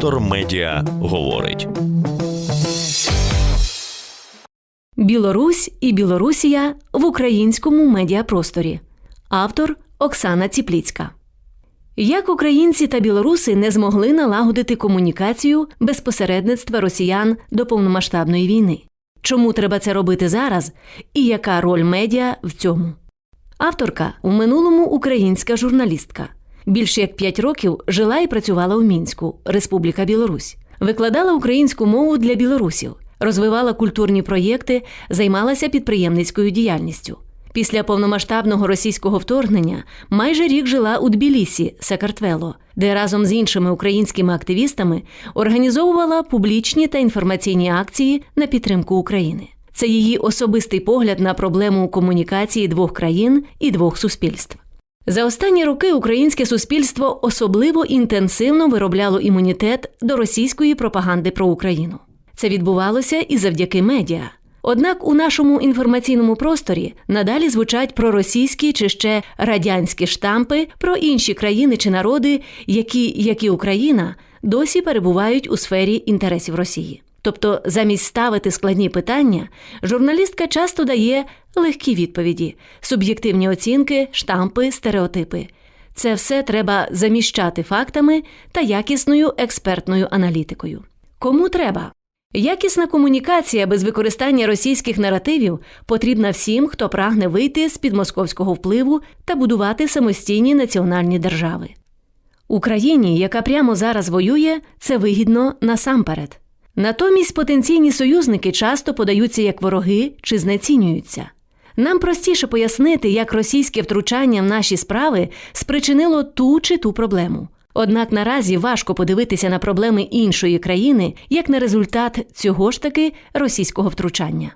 Вектор Медіа говорить. Білорусь і Білорусія в українському медіапросторі. Автор Оксана Ціпліцька. Як українці та білоруси не змогли налагодити комунікацію без посередництва росіян до повномасштабної війни? Чому треба це робити зараз? І яка роль медіа в цьому? Авторка у минулому українська журналістка. Більше як п'ять років жила і працювала у Мінську, Республіка Білорусь. Викладала українську мову для білорусів, розвивала культурні проєкти, займалася підприємницькою діяльністю. Після повномасштабного російського вторгнення майже рік жила у Тбілісі, Сакартвело, де разом з іншими українськими активістами організовувала публічні та інформаційні акції на підтримку України. Це її особистий погляд на проблему комунікації двох країн і двох суспільств. За останні роки українське суспільство особливо інтенсивно виробляло імунітет до російської пропаганди про Україну. Це відбувалося і завдяки медіа. Однак у нашому інформаційному просторі надалі звучать проросійські чи ще радянські штампи про інші країни чи народи, які, як і Україна, досі перебувають у сфері інтересів Росії. Тобто, замість ставити складні питання, журналістка часто дає легкі відповіді, суб'єктивні оцінки, штампи, стереотипи. Це все треба заміщати фактами та якісною експертною аналітикою. Кому треба? Якісна комунікація без використання російських наративів потрібна всім, хто прагне вийти з під московського впливу та будувати самостійні національні держави. Україні, яка прямо зараз воює, це вигідно насамперед. Натомість потенційні союзники часто подаються як вороги чи знецінюються. Нам простіше пояснити, як російське втручання в наші справи спричинило ту чи ту проблему. Однак наразі важко подивитися на проблеми іншої країни як на результат цього ж таки російського втручання.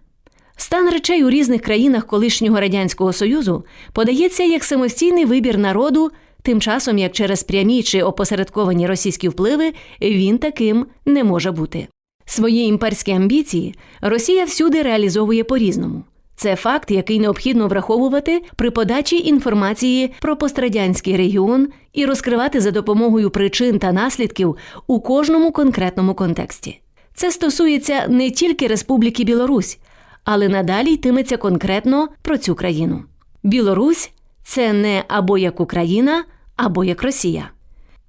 Стан речей у різних країнах колишнього радянського союзу подається як самостійний вибір народу, тим часом як через прямі чи опосередковані російські впливи він таким не може бути. Свої імперські амбіції Росія всюди реалізовує по-різному. Це факт, який необхідно враховувати при подачі інформації про пострадянський регіон і розкривати за допомогою причин та наслідків у кожному конкретному контексті. Це стосується не тільки Республіки Білорусь, але надалі йтиметься конкретно про цю країну. Білорусь це не або як Україна, або як Росія.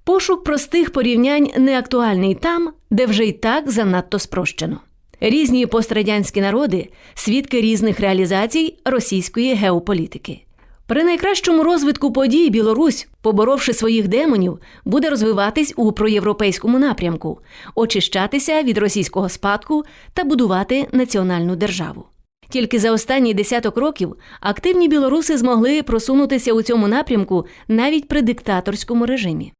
Пошук простих порівнянь не актуальний там, де вже й так занадто спрощено. Різні пострадянські народи свідки різних реалізацій російської геополітики. При найкращому розвитку подій Білорусь, поборовши своїх демонів, буде розвиватись у проєвропейському напрямку, очищатися від російського спадку та будувати національну державу. Тільки за останні десяток років активні білоруси змогли просунутися у цьому напрямку навіть при диктаторському режимі.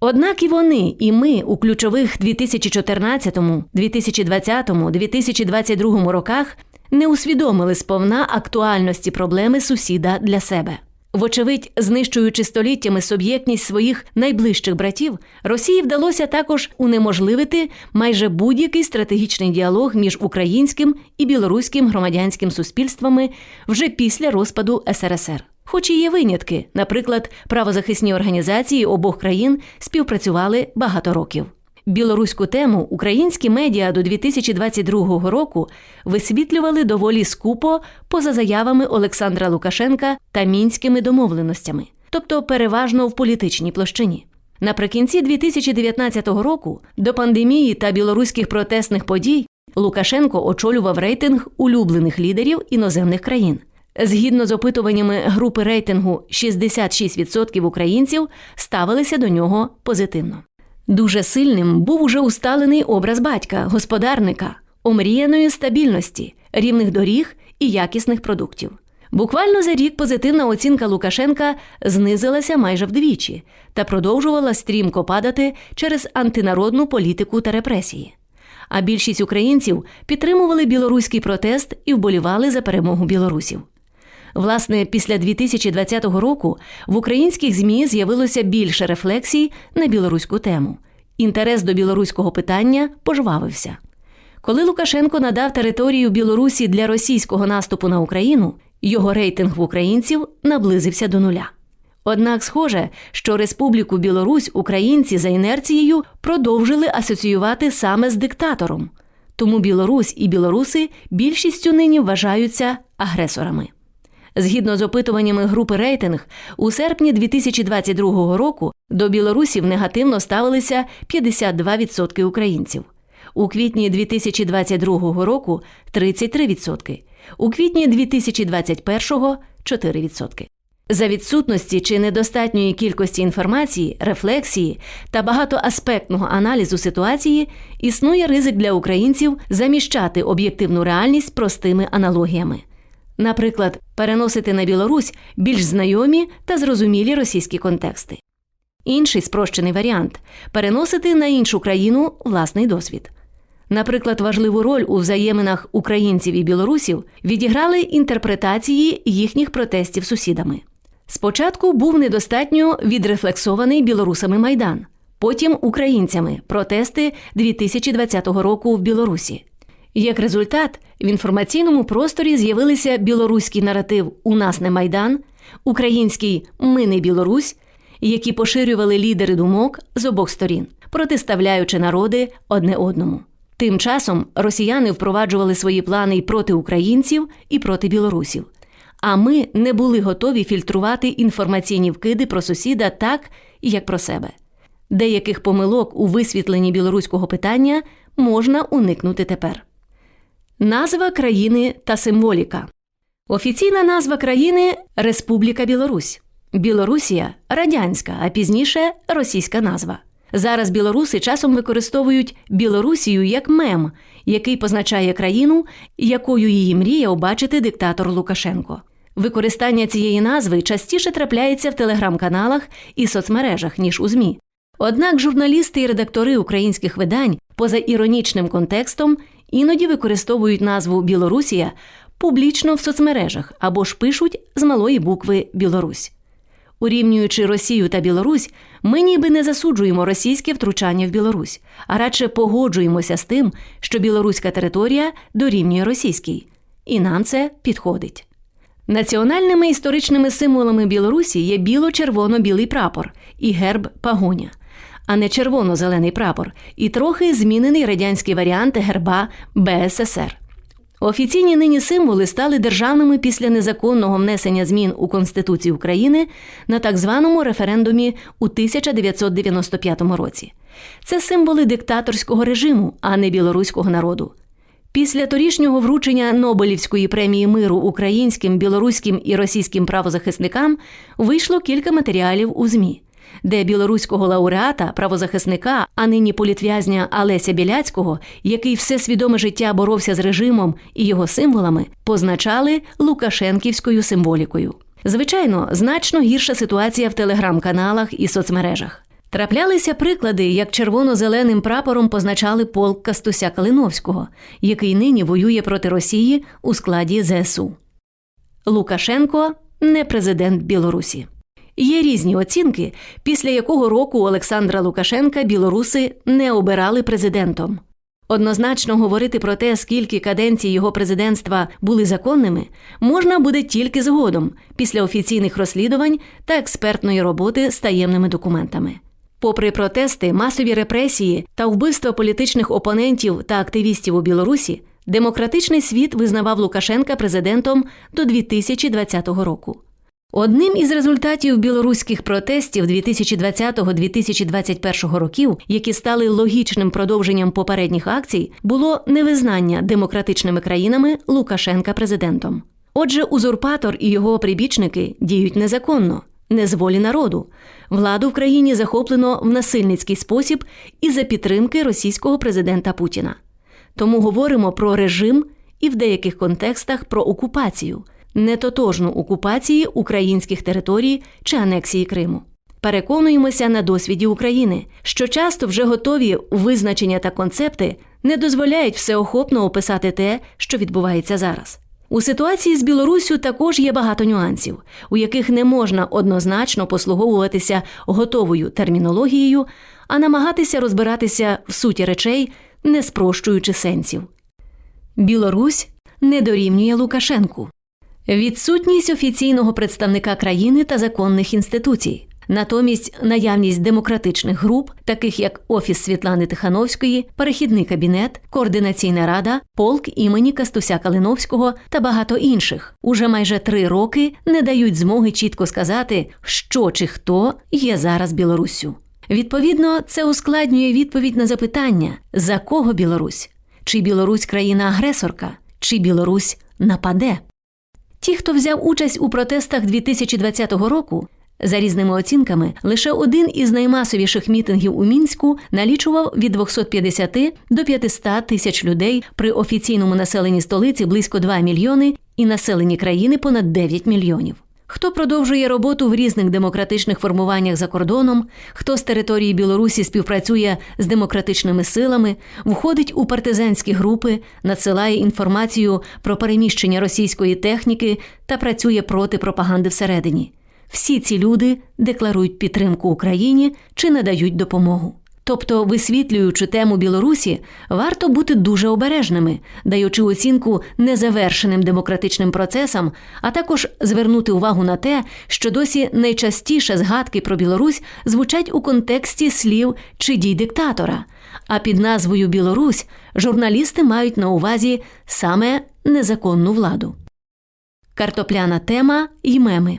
Однак і вони, і ми у ключових 2014, 2020, 2022 роках не усвідомили сповна актуальності проблеми сусіда для себе. Вочевидь, знищуючи століттями суб'єктність своїх найближчих братів, Росії вдалося також унеможливити майже будь-який стратегічний діалог між українським і білоруським громадянським суспільствами вже після розпаду СРСР. Хоч і є винятки, наприклад, правозахисні організації обох країн співпрацювали багато років. Білоруську тему українські медіа до 2022 року висвітлювали доволі скупо поза заявами Олександра Лукашенка та мінськими домовленостями, тобто переважно в політичній площині. Наприкінці 2019 року, до пандемії та білоруських протестних подій, Лукашенко очолював рейтинг улюблених лідерів іноземних країн. Згідно з опитуваннями групи рейтингу, 66% українців ставилися до нього позитивно. Дуже сильним був уже усталений образ батька, господарника, омріяної стабільності, рівних доріг і якісних продуктів. Буквально за рік позитивна оцінка Лукашенка знизилася майже вдвічі та продовжувала стрімко падати через антинародну політику та репресії. А більшість українців підтримували білоруський протест і вболівали за перемогу білорусів. Власне, після 2020 року в українських ЗМІ з'явилося більше рефлексій на білоруську тему. Інтерес до білоруського питання пожвавився. Коли Лукашенко надав територію Білорусі для російського наступу на Україну, його рейтинг в українців наблизився до нуля. Однак схоже, що Республіку Білорусь українці за інерцією продовжили асоціювати саме з диктатором. Тому Білорусь і білоруси більшістю нині вважаються агресорами. Згідно з опитуваннями групи рейтинг, у серпні 2022 року до білорусів негативно ставилися 52% українців. У квітні 2022 року 33%, у квітні 2021 – 4%. За відсутності чи недостатньої кількості інформації, рефлексії та багатоаспектного аналізу ситуації існує ризик для українців заміщати об'єктивну реальність простими аналогіями. Наприклад, переносити на Білорусь більш знайомі та зрозумілі російські контексти. Інший спрощений варіант переносити на іншу країну власний досвід. Наприклад, важливу роль у взаєминах українців і білорусів відіграли інтерпретації їхніх протестів сусідами. Спочатку був недостатньо відрефлексований білорусами майдан, потім українцями протести 2020 року в Білорусі. Як результат, в інформаційному просторі з'явилися білоруський наратив У нас не майдан, український Ми не Білорусь, які поширювали лідери думок з обох сторін, протиставляючи народи одне одному. Тим часом росіяни впроваджували свої плани і проти українців, і проти білорусів. А ми не були готові фільтрувати інформаційні вкиди про сусіда так, як про себе. Деяких помилок у висвітленні білоруського питання можна уникнути тепер. Назва країни та символіка. Офіційна назва країни Республіка Білорусь. Білорусія радянська, а пізніше російська назва. Зараз білоруси часом використовують Білорусію як мем, який позначає країну, якою її мріє обачити диктатор Лукашенко. Використання цієї назви частіше трапляється в телеграм-каналах і соцмережах, ніж у ЗМІ. Однак журналісти і редактори українських видань поза іронічним контекстом іноді використовують назву Білорусія публічно в соцмережах або ж пишуть з малої букви Білорусь. Урівнюючи Росію та Білорусь, ми ніби не засуджуємо російське втручання в Білорусь, а радше погоджуємося з тим, що білоруська територія дорівнює російській, і нам це підходить. Національними історичними символами Білорусі є біло-червоно-білий прапор і герб пагоня, а не червоно-зелений прапор, і трохи змінений радянський варіант герба БССР. Офіційні нині символи стали державними після незаконного внесення змін у Конституцію України на так званому референдумі у 1995 році. Це символи диктаторського режиму, а не білоруського народу. Після торішнього вручення Нобелівської премії миру українським, білоруським і російським правозахисникам вийшло кілька матеріалів у ЗМІ де білоруського лауреата, правозахисника, а нині політв'язня Алеся Біляцького, який все свідоме життя боровся з режимом і його символами, позначали Лукашенківською символікою. Звичайно, значно гірша ситуація в телеграм-каналах і соцмережах. Траплялися приклади, як червоно-зеленим прапором позначали полк Кастуся Калиновського, який нині воює проти Росії у складі ЗСУ. Лукашенко не президент Білорусі. Є різні оцінки, після якого року Олександра Лукашенка білоруси не обирали президентом. Однозначно говорити про те, скільки каденцій його президентства були законними, можна буде тільки згодом, після офіційних розслідувань та експертної роботи з таємними документами. Попри протести, масові репресії та вбивства політичних опонентів та активістів у Білорусі, демократичний світ визнавав Лукашенка президентом до 2020 року. Одним із результатів білоруських протестів 2020-2021 років, які стали логічним продовженням попередніх акцій, було невизнання демократичними країнами Лукашенка президентом. Отже, узурпатор і його прибічники діють незаконно, не з волі народу. Владу в країні захоплено в насильницький спосіб і за підтримки російського президента Путіна. Тому говоримо про режим і в деяких контекстах про окупацію нетотожну окупації українських територій чи анексії Криму. Переконуємося на досвіді України, що часто вже готові визначення та концепти не дозволяють всеохопно описати те, що відбувається зараз. У ситуації з Білоруссю також є багато нюансів, у яких не можна однозначно послуговуватися готовою термінологією, а намагатися розбиратися в суті речей, не спрощуючи сенсів. Білорусь не дорівнює Лукашенку. Відсутність офіційного представника країни та законних інституцій. Натомість наявність демократичних груп, таких як Офіс Світлани Тихановської, Перехідний кабінет, Координаційна рада, полк імені Кастуся Калиновського та багато інших, уже майже три роки не дають змоги чітко сказати, що чи хто є зараз Білоруссю. Відповідно, це ускладнює відповідь на запитання, за кого Білорусь, чи Білорусь країна-агресорка, чи Білорусь нападе. Ті, хто взяв участь у протестах 2020 року, за різними оцінками, лише один із наймасовіших мітингів у мінську налічував від 250 до 500 тисяч людей при офіційному населенні столиці близько 2 мільйони і населенні країни понад 9 мільйонів. Хто продовжує роботу в різних демократичних формуваннях за кордоном, хто з території Білорусі співпрацює з демократичними силами, входить у партизанські групи, надсилає інформацію про переміщення російської техніки та працює проти пропаганди всередині. Всі ці люди декларують підтримку Україні чи надають допомогу. Тобто, висвітлюючи тему Білорусі, варто бути дуже обережними, даючи оцінку незавершеним демократичним процесам, а також звернути увагу на те, що досі найчастіше згадки про Білорусь звучать у контексті слів чи дій диктатора. А під назвою Білорусь журналісти мають на увазі саме незаконну владу. Картопляна тема й меми.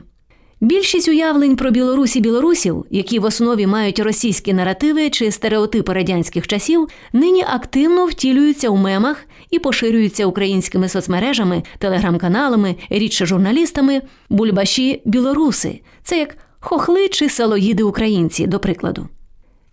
Більшість уявлень про Білорусь і білорусів, які в основі мають російські наративи чи стереотипи радянських часів, нині активно втілюються у мемах і поширюються українськими соцмережами, телеграм-каналами, рідше журналістами, бульбаші білоруси. Це як хохли чи салоїди українці, до прикладу.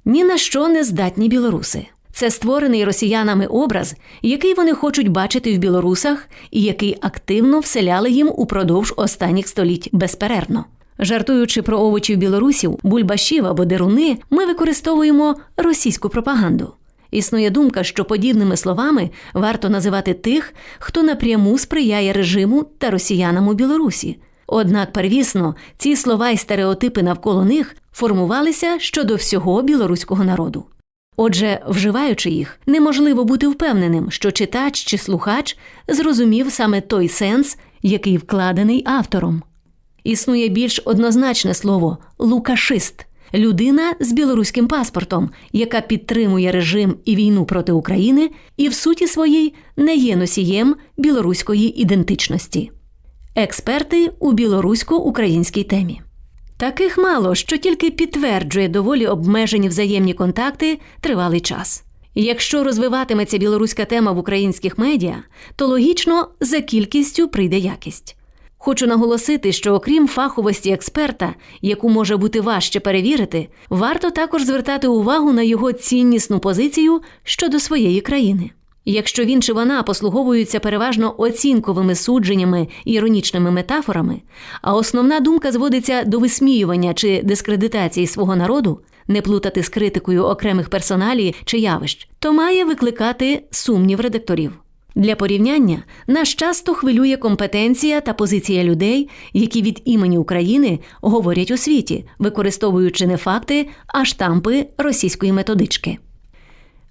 Ні на що не здатні білоруси. Це створений росіянами образ, який вони хочуть бачити в білорусах, і який активно вселяли їм упродовж останніх століть безперервно. Жартуючи про овочів білорусів, бульбашів або деруни, ми використовуємо російську пропаганду. Існує думка, що подібними словами варто називати тих, хто напряму сприяє режиму та росіянам у Білорусі. Однак первісно ці слова і стереотипи навколо них формувалися щодо всього білоруського народу. Отже, вживаючи їх, неможливо бути впевненим, що читач чи слухач зрозумів саме той сенс, який вкладений автором. Існує більш однозначне слово лукашист людина з білоруським паспортом, яка підтримує режим і війну проти України, і в суті своїй не є носієм білоруської ідентичності. Експерти у білорусько-українській темі. Таких мало, що тільки підтверджує доволі обмежені взаємні контакти тривалий час. Якщо розвиватиметься білоруська тема в українських медіа, то логічно за кількістю прийде якість. Хочу наголосити, що окрім фаховості експерта, яку може бути важче перевірити, варто також звертати увагу на його ціннісну позицію щодо своєї країни. Якщо він чи вона послуговуються переважно оцінковими судженнями і іронічними метафорами, а основна думка зводиться до висміювання чи дискредитації свого народу, не плутати з критикою окремих персоналій чи явищ, то має викликати сумнів редакторів. Для порівняння нас часто хвилює компетенція та позиція людей, які від імені України говорять у світі, використовуючи не факти, а штампи російської методички.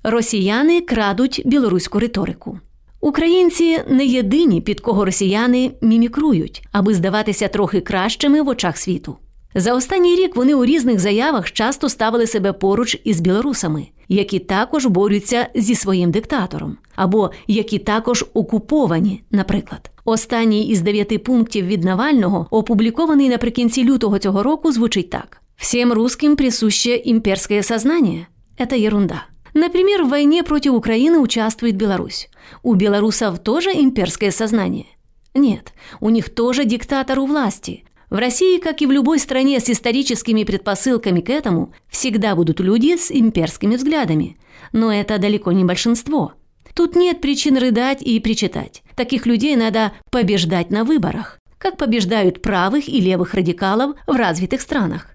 Росіяни крадуть білоруську риторику. Українці не єдині, під кого росіяни мімікрують, аби здаватися трохи кращими в очах світу. За останній рік вони у різних заявах часто ставили себе поруч із білорусами, які також борються зі своїм диктатором, або які також окуповані, наприклад. Останній із дев'яти пунктів від Навального, опублікований наприкінці лютого цього року, звучить так: Всім русским присуще імперське сознание. Это ерунда. Например, в войне против Украины участвует Беларусь. У белорусов тоже имперское сознание? Нет, у них тоже диктатор у власти. В России, как и в любой стране с историческими предпосылками к этому, всегда будут люди с имперскими взглядами. Но это далеко не большинство. Тут нет причин рыдать и причитать. Таких людей надо побеждать на выборах, как побеждают правых и левых радикалов в развитых странах.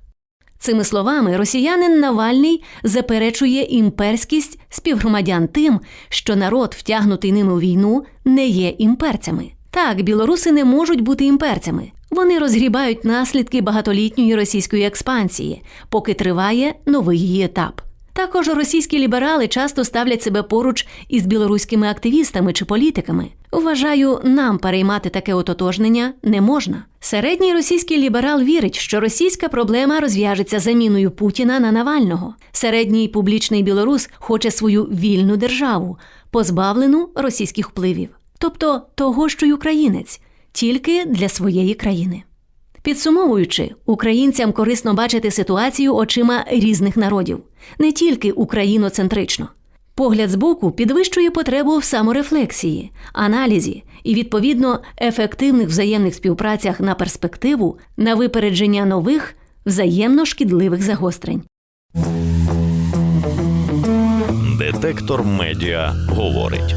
Цими словами росіянин Навальний заперечує імперськість співгромадян тим, що народ, втягнутий ними у війну, не є імперцями. Так, білоруси не можуть бути імперцями. Вони розгрібають наслідки багатолітньої російської експансії, поки триває новий її етап. Також російські ліберали часто ставлять себе поруч із білоруськими активістами чи політиками. Вважаю, нам переймати таке ототожнення не можна. Середній російський ліберал вірить, що російська проблема розв'яжеться заміною Путіна на Навального. Середній публічний білорус хоче свою вільну державу, позбавлену російських впливів, тобто того, що й українець, тільки для своєї країни. Підсумовуючи, українцям корисно бачити ситуацію очима різних народів, не тільки україноцентрично. Погляд збоку підвищує потребу в саморефлексії, аналізі і, відповідно, ефективних взаємних співпрацях на перспективу на випередження нових взаємно шкідливих загострень. Детектор медіа говорить.